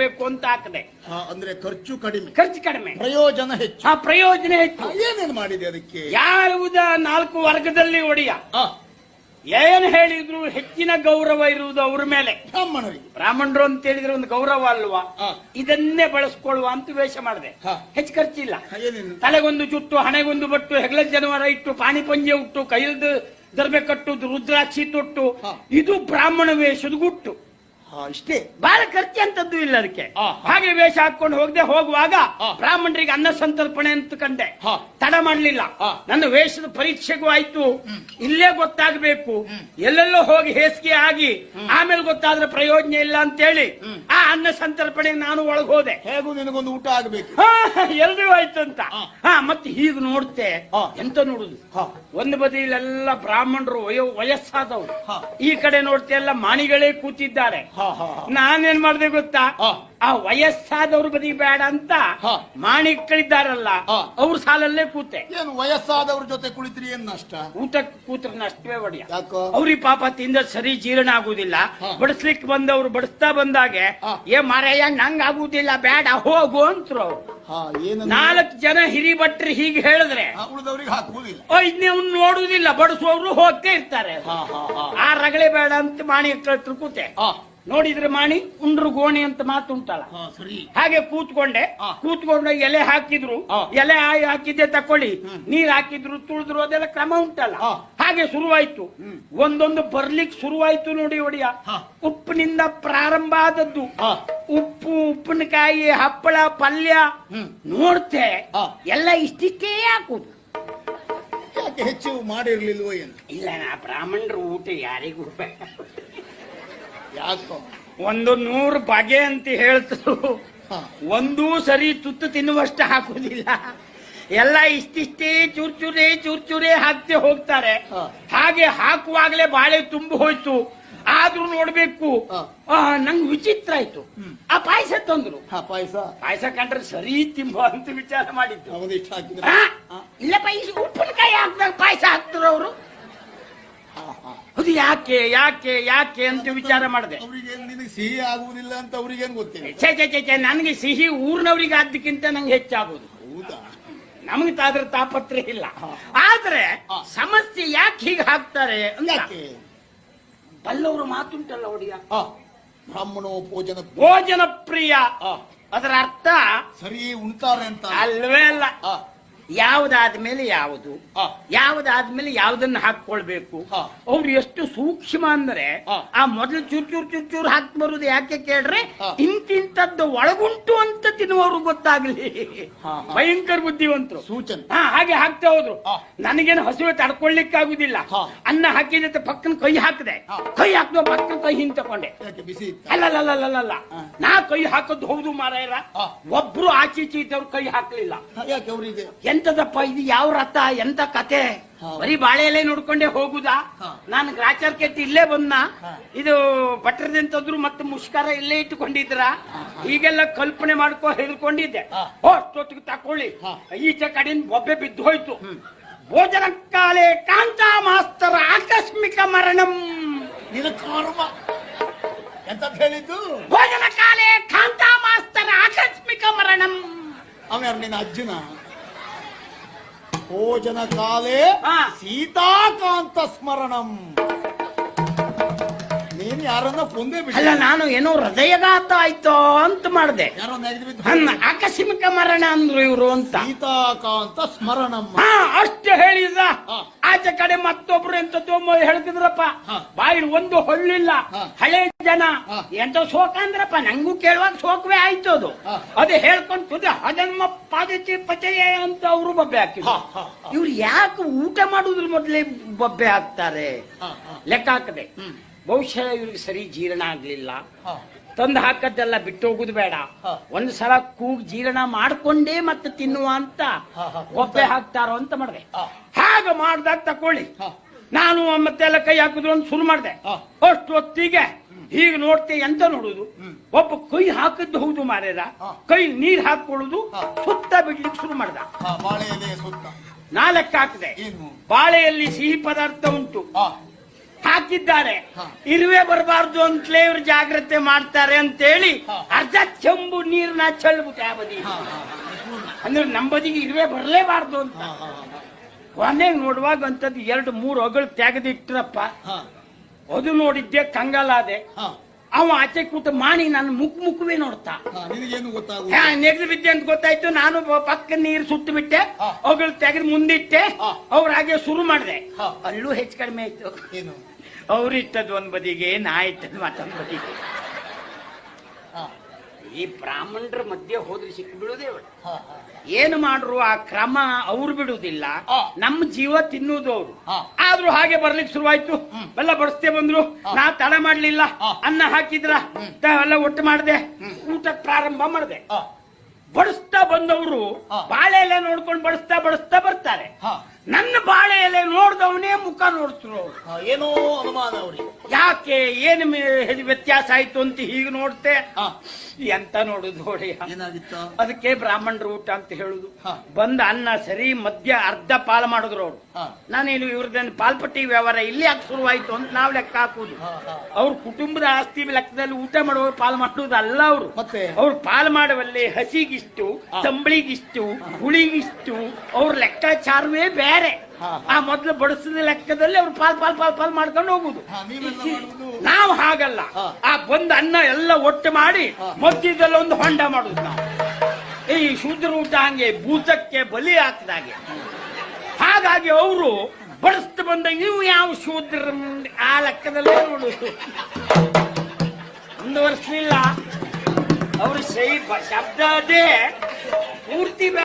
ಹಾಕ್ಬೇಕು ಅಂತ ಹಾಕದೆ ಅಂದ್ರೆ ಖರ್ಚು ಕಡಿಮೆ. ಖರ್ಚು ಕಡಿಮೆ. ಪ್ರಯೋಜನ ಹೆಚ್ಚು. ಆ ಪ್ರಯೋಜನ ಹೆಚ್ಚು. ಏನೇನು ಏನೇನ್ ಮಾಡಿದೆ ಅದಕ್ಕೆ? ಯಾವುದ ನಾಲ್ಕು ವರ್ಗದಲ್ಲಿ ಒಡೆಯ? ಆ, ಏನ್ ಹೇಳಿದ್ರು ಹೆಚ್ಚಿನ ಗೌರವ ಇರುವುದು ಅವ್ರ ಮೇಲೆ. ಬ್ರಾಹ್ಮಣರಿಗೆ. ಬ್ರಾಹ್ಮಣರು ಅಂತ ಹೇಳಿದ್ರೆ ಒಂದು ಗೌರವ ಅಲ್ವಾ? ಆ. ಇದನ್ನೇ ಬಳಸ್ಕೊಳ್ಳುವ ಅಂತ ವೇಷ ಮಾಡಿದೆ. ಹಾ. ಹೆಚ್ಚು ಖರ್ಚಿಲ್ಲ. ಏನೇನು? ತಲೆಗೊಂದು ಜುಟ್ಟು ಹಣೆಗೊಂದು ಬಟ್ಟು ಹೆಗ್ಲ ಜನವರ ಇಟ್ಟು ಪಾಣಿ ಪಂಜೆ ಉಟ್ಟು ಕೈಲ್ದು ದರ್ಬೆ ಕಟ್ಟು ರುದ್ರಾಕ್ಷಿ ತೊಟ್ಟು. ಹಾ. ಇದು ಬ್ರಾಹ್ಮಣ ವೇಷದ ಗುಟ್ಟು. ಹಾ, ಇಷ್ಟೇ ಬಹಳ ಖರ್ಚಂತದ್ದು ಇಲ್ಲ ಅದಕ್ಕೆ. ಹಾಗೆ ವೇಷ ಹಾಕೊಂಡು ಹೋಗದೆ ಹೋಗುವಾಗ ಬ್ರಾಹ್ಮಣರಿಗೆ ಅನ್ನ ಸಂತರ್ಪಣೆ ಅಂತ ಕಂಡೆ. ತಡ ಮಾಡಲಿಲ್ಲ. ನನ್ನ ವೇಷದ ಪರೀಕ್ಷೆಗೂ ಆಯ್ತು. ಇಲ್ಲೇ ಗೊತ್ತಾಗಬೇಕು. ಎಲ್ಲೆಲ್ಲೋ ಹೋಗಿ ಹೇಸಿಗೆ ಆಗಿ ಆಮೇಲೆ ಗೊತ್ತಾದ್ರೆ ಪ್ರಯೋಜನ ಇಲ್ಲ ಅಂತೇಳಿ ಆ ಅನ್ನ ಸಂತರ್ಪಣೆ ನಾನು ಒಳಗೆ ಹೋದೆ. ಹೇಗೂ ನಿನಗೊಂದು ಊಟ ಆಗ್ಬೇಕು. ಎಲ್ರಿಗೂ ಆಯ್ತು ಅಂತ. ಹಾ ಮತ್ತೆ ಹೀಗೆ ನೋಡ್ತೆ. ಎಂತ ನೋಡುದು. ಒಂದು ಬದಿಯಲ್ಲೆಲ್ಲ ಬ್ರಾಹ್ಮಣರು ವಯೋ ವಯಸ್ಸಾದವರು. ಈ ಕಡೆ ನೋಡ್ತೆ ಎಲ್ಲ ಮಾಣಿಗಳೇ ಕೂತಿದ್ದಾರೆ. ನಾನೇನ್ ಮಾಡ್ದೆ ಗೊತ್ತಾ? ಆ. ವಯಸ್ಸಾದವ್ರ ಬದಿ ಬೇಡ ಅಂತ ಆ. ಅವ್ರ ಸಾಲಲ್ಲೇ ಕೂತೆ. ಏನು ವಯಸ್ಸಾದವ್ರ ಜೊತೆ ಕುಳಿತ್ರಿ ಏನ್ ನಷ್ಟ? ಊಟ ಕೂತ್ರ ನಷ್ಟವೇ ಒಡೆಯ ಯಾಕೋ? ಅವ್ರಿಗೆ ಪಾಪ ತಿಂದ ಸರಿ ಜೀರ್ಣ ಆಗುದಿಲ್ಲ. ಬಡಿಸ್ಲಿಕ್ ಬಡಿಸ್ಲಿಕ್ಕೆ ಬಂದವ್ರು ಬಡಿಸ್ತಾ ಬಂದಾಗೆ ಏ ಮಾರಯ್ಯ ನಂಗ್ ಆಗುದಿಲ್ಲ ಬೇಡ ಹೋಗು ಅಂತ್ರು ಅವ್ರು. ಹಾ ಏನು ನಾಲ್ಕು ಜನ ಹಿರಿ ಭಟ್ರು ಹೀಗೆ ಹೇಳಿದ್ರೆ ಉಳಿದವ್ರಿಗೆ ನೋಡುದಿಲ್ಲ ಬಡಿಸುವವರು ಹೋಗ್ತಾ ಇರ್ತಾರೆ. ಹಾ ಹಾ ಹಾ. ಆ ರಗಳೆ ಬೇಡ ಅಂತ ಮಾಣಿ ಕೂತೆ. ನೋಡಿದ್ರೆ ಮಾಣಿ ಉಂಡ್ರು ಗೋಣಿ ಅಂತ ಮಾತು ಉಂಟಲ್ಲ? ಸರಿ. ಹಾಗೆ ಕೂತ್ಕೊಂಡೆ. ಕೂತ್ಕೊಂಡೆ ಎಲೆ ಹಾಕಿದ್ರು. ಎಲೆ ಹಾಕಿದ್ದೆ ತಕೊಳ್ಳಿ. ನೀರ್ ಹಾಕಿದ್ರು ತುಳಿದ್ರು ಅದೆಲ್ಲ ಕ್ರಮ ಉಂಟಲ್ಲ? ಹಾಗೆ ಶುರುವಾಯ್ತು. ಒಂದೊಂದು ಬರ್ಲಿಕ್ಕೆ ಶುರುವಾಯ್ತು ನೋಡಿ ಒಡಿಯ. ಉಪ್ಪಿನಿಂದ ಪ್ರಾರಂಭ ಆದದ್ದು. ಉಪ್ಪು ಉಪ್ಪಿನಕಾಯಿ ಹಪ್ಪಳ ಪಲ್ಯ. ನೋಡ್ತೆ. ಎಲ್ಲ ಇಷ್ಟಿಷ್ಟೇ ಹಾಕುದು. ಹೆಚ್ಚು ಮಾಡಿರ್ಲಿಲ್ವೋ ಏನು? ಇಲ್ಲ ನಾ ಬ್ರಾಹ್ಮಣರು ಊಟ ಯಾರಿಗೂ. ಯಾಕೋ? ಒಂದು ನೂರು ಬಗೆ ಅಂತ ಹೇಳ್ತರು. ಒಂದೂ ಸರಿ ತುತ್ತು ತಿನ್ನುವಷ್ಟು ಹಾಕುದಿಲ್ಲ. ಎಲ್ಲ ಇಷ್ಟಿಷ್ಟೇ ಚೂರ್ ಚೂರೇ ಚೂರ್ ಚೂರೇ ಹಾಕ್ತೆ ಹೋಗ್ತಾರೆ. ಹಾಗೆ ಹಾಕುವಾಗಲೇ ಬಾಳೆ ತುಂಬಿ ಹೋಯ್ತು. ಆದ್ರೂ ನೋಡ್ಬೇಕು. ನಂಗೆ ವಿಚಿತ್ರ ಆಯ್ತು. ಆ ಪಾಯಸ ತಂದ್ರು. ಪಾಯಸ. ಪಾಯಸ ಕಂಡ್ರೆ ಸರಿ ತಿಂಬ ಅಂತ ವಿಚಾರ ಮಾಡಿದ್ದು. ಇಲ್ಲ ಪಾಯಸ ಉಪ್ಪಿನಕಾಯಿ ಹಾಕ್ದಾಗ ಪಾಯಸ ಹಾಕ್ತಾರ ಅವರು. ಹಾ ಹಾ ಅದು ಯಾಕೆ ಯಾಕೆ ಯಾಕೆ ಅಂತ ವಿಚಾರ ಮಾಡಿದೆ. ಅವ್ರಿಗೆ ನಿನಗೆ ಸಿಹಿ ಆಗುವುದಿಲ್ಲ ಅಂತ ಅವ್ರಿಗೇನ್ ಗೊತ್ತಿಲ್ಲ? ಛೇ ಛೇ ಛೇ ಛೇ ನನಗೆ ಸಿಹಿ ಊರಿನವ್ರಿಗೆ ಆದಕ್ಕಿಂತ ನಂಗೆ ಹೆಚ್ಚಾಗೋದು ಹೌದಾ? ನಮಗೆ ತಾದ್ರ ತಾಪತ್ರೆ ಇಲ್ಲ. ಆದ್ರೆ ಸಮಸ್ಯೆ ಯಾಕೆ ಹೀಗೆ ಹಾಕ್ತಾರೆ ಅಂತ. ಯಾಕೆ? ಬಲ್ಲವರು ಮಾತುಂಟಲ್ಲ ಒಡಿಯ? ಬ್ರಾಹ್ಮಣ ಬ್ರಾಹ್ಮಣೋ ಭೋಜನ ಭೋಜನ ಪ್ರಿಯ. ಅದರ ಅರ್ಥ ಸರಿ ಉಣ್ತಾರೆ ಅಂತ. ಅಲ್ವೇ ಅಲ್ಲ. ಹಾ ಯಾವುದಾದ್ಮೇಲೆ ಯಾವುದು? ಯಾವುದಾದ ಮೇಲೆ ಯಾವುದನ್ನ ಹಾಕೊಳ್ಬೇಕು. ಅವ್ರು ಎಷ್ಟು ಸೂಕ್ಷ್ಮ ಅಂದ್ರೆ ಆ ಮೊದಲು ಚೂರ್ ಚೂರ್ ಚೂರ್ ಚೂರ್ ಹಾಕಿ ಬರುದು ಯಾಕೆ ಕೇಳ್ರೆ. ಇಂತಿಂತದ್ದು ಒಳಗುಂಟು ಅಂತ ತಿನ್ನುವವ್ರು ಗೊತ್ತಾಗ್ಲಿ. ಭಯಂಕರ ಬುದ್ಧಿವಂತರು. ಸೂಚನೆ. ಹಾ ಹಾಗೆ ಹಾಕ್ತಾ ಹೋದ್ರು. ನನಗೇನು ಹಸುವೆ ತಡ್ಕೊಳ್ಲಿಕ್ಕೆ ಆಗುದಿಲ್ಲ ಹಾ. ಅನ್ನ ಹಾಕಿದ ಪಕ್ಕನ ಕೈ ಹಾಕಿದೆ. ಕೈ ಹಾಕಿದ ಪಕ್ಕನ ಕೈ ಹಿಂದ್ ತಕೊಂಡೆ ಹಾ. ನಾ ಕೈ ಹಾಕೋದು ಹೌದು ಮಾರಾಯರ. ಒಬ್ರು ಆಚೆ ಈಚೆ ಇದ್ದವ್ರು ಕೈ ಹಾಕ್ಲಿಲ್ಲ. ಎಂತದಪ್ಪ ಇದು ಯಾವ ರಥ ಎಂತ ಕತೆ. ಬರೀ ಬಾಳೆ ಎಲೆ ನೋಡ್ಕೊಂಡೆ ಹೋಗುದಾ. ನಾನು ಗ್ರಾಚಾರ್ ಕೆತ್ತಿ ಇಲ್ಲೇ ಬಂದ ಇದು ಭಟ್ರದಿಂತದ್ರು ಮತ್ತೆ ಮುಷ್ಕರ ಇಲ್ಲೇ ಇಟ್ಟುಕೊಂಡಿದ್ರ? ಈಗೆಲ್ಲ ಕಲ್ಪನೆ ಮಾಡ್ಕೊ ಹೆದರ್ಕೊಂಡಿದ್ದೆ. ಅಷ್ಟೊತ್ತಿಗೆ ತಕೊಳ್ಳಿ. ಈಚೆ ಕಡೆಯಿಂದ ಬೊಬ್ಬೆ ಬಿದ್ದು ಹೋಯ್ತು. ಭೋಜನ ಕಾಲೇ ಕಾಂತ ಮಾಸ್ತರ ಆಕಸ್ಮಿಕ ಮರಣಂ. ಇದು ಕರ್ಮ. ಎಂತ ಹೇಳಿದ್ದು? ಭೋಜನ ಕಾಲೇ ಕಾಂತ ಮಾಸ್ತರ ಆಕಸ್ಮಿಕ ಮರಣಂ. ಅವನ ನಿನ್ನ ಅಜ್ಜನ? ಭೋಜನ ಕಾಲೇ ಸೀತಾಕಾಂತ ಸ್ಮರಣಂ. ನೀನ್ ಯಾರನ್ನ ಪುಂದೆ ಬಿಟ್ಟ ಅಲ್ಲ ನಾನು ಏನೋ ಹೃದಯಘಾತ ಆಯ್ತೋ ಅಂತ ಮಾಡಿದೆ. ಆಕಸ್ಮಿಕ ಮರಣ ಅಂದ್ರು ಇವರು ಅಂತ. ಸೀತಾಕಾಂತ ಸ್ಮರಣಮ್ಮ. ಹಾ ಅಷ್ಟು ಹೇಳಿದ. ಆಚೆ ಕಡೆ ಮತ್ತೊಬ್ರು ಎಂತದ್ದು ಹೇಳ್ತಿದ್ರಪ್ಪ. ಹಾ. ಬಾಯಿಲ್ ಒಂದು ಹೊಳ್ಳಿಲ್ಲ. ಹಳೆ ಜನ. ಎಂತ ಶೋಕ ಅಂದ್ರಪ್ಪ ನಂಗೂ ಕೇಳುವಾಗ ಶೋಕವೇ ಆಯ್ತು ಅದು ಅದು ಹೇಳ್ಕೊಂಡ್ ಅದನ್ಮ ಹಜನ್ಮ ಪಾದಚಿ ಪಚಯ ಅಂತ ಅವರು ಬಬ್ಬೆ ಹಾಕಿದ್ರು. ಇವ್ರು ಯಾಕೆ ಊಟ ಮಾಡುದ್ರ ಮೊದಲೇ ಬಬ್ಬೆ ಹಾಕ್ತಾರೆ. ಲೆಕ್ಕ ಹಾಕದೆ. ಬಹುಶಃ ಇವ್ರಿಗೆ ಸರಿ ಜೀರ್ಣ ಆಗ್ಲಿಲ್ಲ. ತಂದು ಹಾಕದ್ದೆಲ್ಲ ಬಿಟ್ಟು ಹೋಗುದು ಬೇಡ. ಒಂದ್ ಸಲ ಕೂಗ್ ಜೀರ್ಣ ಮಾಡ್ಕೊಂಡೇ ಮತ್ತೆ ತಿನ್ನುವ ಅಂತ. ಒಬ್ಬೆ ಹಾಕ್ತಾರೋ ಅಂತ ಮಾಡಿದೆ. ಹಾಗೆ ಮಾಡ್ದಾಗ ತಕೊಳ್ಳಿ. ನಾನು ನಾನು ಮತ್ತೆಲ್ಲ ಕೈ ಹಾಕುದು ಅಂತ ಶುರು ಮಾಡಿದೆ. ಅಷ್ಟು ಹೊತ್ತಿಗೆ ಹೀಗೆ ನೋಡ್ತೆ ಎಂತ ನೋಡುದು? ಒಬ್ಬ ಕೈ ಹಾಕಿದ್ದು ಹೌದು ಮಾರೇದ ಕೈ ನೀರ್ ಹಾಕೊಳ್ಳುದು ಸುತ್ತ ಬಿಡ್ಲಿಕ್ಕೆ ಶುರು ಮಾಡ್ದ. ನಾಲ್ಕ ಹಾಕಿದೆ. ಬಾಳೆಯಲ್ಲಿ ಸಿಹಿ ಪದಾರ್ಥ ಉಂಟು. ಹಾಕಿದ್ದಾರೆ. ಇರುವೆ ಬರಬಾರ್ದು ಅಂತಲೇ ಇವ್ರು ಜಾಗ್ರತೆ ಮಾಡ್ತಾರೆ ಅಂತೇಳಿ ಹೇಳಿ ಅರ್ಧ ಚೆಂಬು ನೀರ್ನ ಚೆಲ್ಬಿಟ್ಟೆ ಆ ಬದಿ. ಅಂದ್ರೆ ನಮ್ಮ ಬದಿಗೆ ಇರುವೆ ಬರಲೇಬಾರ್ದು ಅಂತ. ಕೊನೆಗೆ ನೋಡುವಾಗ ಅಂತದ್ದು ಎರಡು ಮೂರು ಹೊಗಳು ತೆಗೆದಿಟ್ರಪ್ಪ. ಅದು ನೋಡಿದ್ದೆ ಕಂಗಾಲಾದೆ. ಅವ ಆಚೆ ಕೂತ ಮಾಡಿ ನಾನು ಮುಖ ಮುಖವೇ ನೋಡ್ತಾ. ನೆಗೆದು ಬಿದ್ದೆ ಅಂತ ಗೊತ್ತಾಯ್ತು. ನಾನು ಪಕ್ಕ ನೀರು ಸುಟ್ಟು ಬಿಟ್ಟೆ. ಅವುಗಳು ತೆಗೆದು ಮುಂದಿಟ್ಟೆ. ಅವ್ರ ಹಾಗೆ ಶುರು ಮಾಡಿದೆ. ಅಲ್ಲೂ ಹೆಚ್ಚು ಕಡಿಮೆ ಆಯ್ತು. ಏನು ಅವ್ರು ಇಟ್ಟದ್ ಒಂದ್ ಬದಿಗೆ ನಾ ಇತ್ತದ ಮತ್ತೊಂದ್ ಬದಿಗೆ ಈ ಬ್ರಾಹ್ಮಣರ ಮಧ್ಯೆ ಹೋದ್ರೆ ಸಿಕ್ಕಿ ಬಿಡುದೇ. ಏನು ಮಾಡ್ರು ಆ ಕ್ರಮ ಅವ್ರು ಬಿಡುದಿಲ್ಲ. ನಮ್ಮ ಜೀವ ತಿನ್ನುವುದು ಅವ್ರು. ಆದ್ರೂ ಹಾಗೆ ಬರ್ಲಿಕ್ಕೆ ಶುರುವಾಯ್ತು. ಎಲ್ಲ ಬಡಿಸ್ತೇ ಬಂದ್ರು. ನಾ ತಡ ಮಾಡ್ಲಿಲ್ಲ. ಅನ್ನ ಹಾಕಿದ್ರ ಎಲ್ಲ ಒಟ್ಟು ಮಾಡ್ದೆ. ಊಟ ಪ್ರಾರಂಭ ಮಾಡ್ದೆ. ಬಡಿಸ್ತಾ ಬಂದವರು ಬಾಳೆಲ್ಲ ನೋಡ್ಕೊಂಡು ಬಡಿಸ್ತಾ ಬಡಿಸ್ತಾ ಬರ್ತಾರೆ. ನನ್ನ ಬಾಳೆ ಎಲೆ ನೋಡ್ದವನೇ ಮುಖ ನೋಡ್ತರು. ಏನೋ ಅನುಮಾನ ಅವ್ರಿಗೆ. ಯಾಕೆ ಏನು ವ್ಯತ್ಯಾಸ ಆಯ್ತು ಅಂತ ಹೀಗೆ ನೋಡ್ತೆ? ಹಾ. ಎಂತ ನೋಡುದು ನೋಡಿ. ಏನಾಗಿತ್ತ? ಅದಕ್ಕೆ ಬ್ರಾಹ್ಮಣರ ಊಟ ಅಂತ ಹೇಳುದು. ಹಾ. ಬಂದ ಅನ್ನ ಸರಿ ಮಧ್ಯ ಅರ್ಧ ಪಾಲು ಮಾಡಿದ್ರು ಅವ್ರು. ಹಾ. ನಾನೇನು ಇವ್ರದ್ದೇನು ಪಾಲ್ಪಟ್ಟಿ ವ್ಯವಹಾರ ಇಲ್ಲಿ ಯಾಕೆ ಶುರುವಾಯ್ತು ಅಂತ ನಾವ್ ಲೆಕ್ಕ ಹಾಕುದು. ಹಾ, ಹಾ. ಅವ್ರ ಕುಟುಂಬದ ಆಸ್ತಿ ಲೆಕ್ಕದಲ್ಲಿ ಊಟ ಮಾಡುವ ಪಾಲು ಮಾಡುವುದಲ್ಲ ಅವರು. ಮತ್ತೆ? ಅವ್ರು ಪಾಲು ಮಾಡುವಲ್ಲಿ ಹಸಿಗಿಷ್ಟು ತಂಬಳಿಗಿಷ್ಟು ಹುಳಿಗಿಷ್ಟು ಅವ್ರ ಲೆಕ್ಕಾಚಾರವೇ ಬೇರೆ. ಹಾ. ಆ ಮೊದಲು ಬಡಿಸಿದ ಲೆಕ್ಕದಲ್ಲಿ ಅವ್ರು ಪಾಲ್ ಪಾಲ್ ಪಾಲ್ ಪಾಲ್ ಮಾಡ್ಕೊಂಡು ಹೋಗುದು. ನಾವು ಹಾಗಲ್ಲ. ಆ ಬಂದ ಅನ್ನ ಎಲ್ಲ ಒಟ್ಟು ಮಾಡಿ. ಮಧ್ಯದಲ್ಲಿ ಒಂದು ಹೊಂಡ ಮಾಡುದು ನಾವು. ಈ ಶೂದ್ರ ಊಟ ಹಂಗೆ ಭೂತಕ್ಕೆ ಬಲಿ ಹಾಕಿದಾಗೆ ಹಾಗಾಗಿ ಅವರು ಬಡಿಸ್ತ ಬಂದ ನೀವು ಯಾವ ಶೂದ್ರ ಆ ಲೆಕ್ಕದಲ್ಲೇ ನೋಡುದು ಮುಂದುವರಿಸಲಿಲ್ಲ ಅವರು ಶೈ ಶಬ್ದ ಅದೇ ಪೂರ್ತಿ